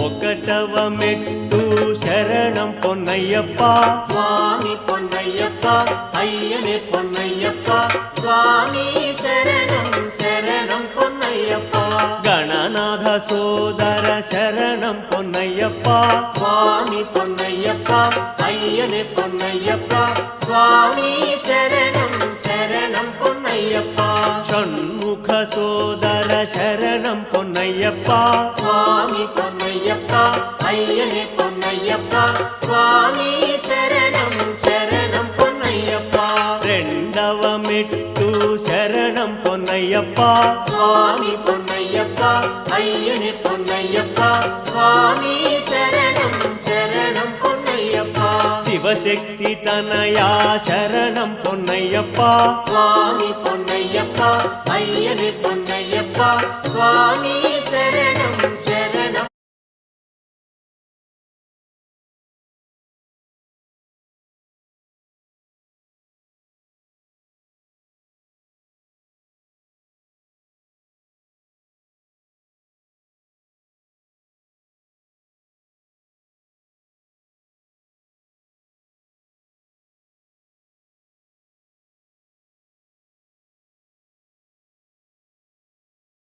ఒకటవమెట్టు శరణం పొన్నయ్యప్ప స్వామి పొన్నయ్యప్ప అయ్యనే పొన్నయ్యప్ప స్వామి శరణం శరణం పొన్నయ్యప్ప గణనాథ సోదర శరణం పొన్నయ్యప్ప స్వామి పొన్నయ్యప్ప అయ్యనే పొన్నయ్యప్ప స్వామి శరణం శరణం పొన్నయ్యప్ప షణ్ముఖ సోదర சரணம் பொன்னையப்பா. சுவாமி பொன்னையப்பா ஐயனே பொன்னையப்பா. சுவாமி சரணம் சரணம் பொன்னையப்பா. ரெண்டவமிட்டு சரணம் பொன்னையப்பா. சுவாமி பொன்னையப்பா ஐயனே பொன்னையப்பா. சுவாமி சரணம் சிவசக்தி தனையா சரணம் பொன்னையப்பா. சுவாமி பொன்னையப்பா ஐயனே பொன்னையப்பா சுவாமி சரணம்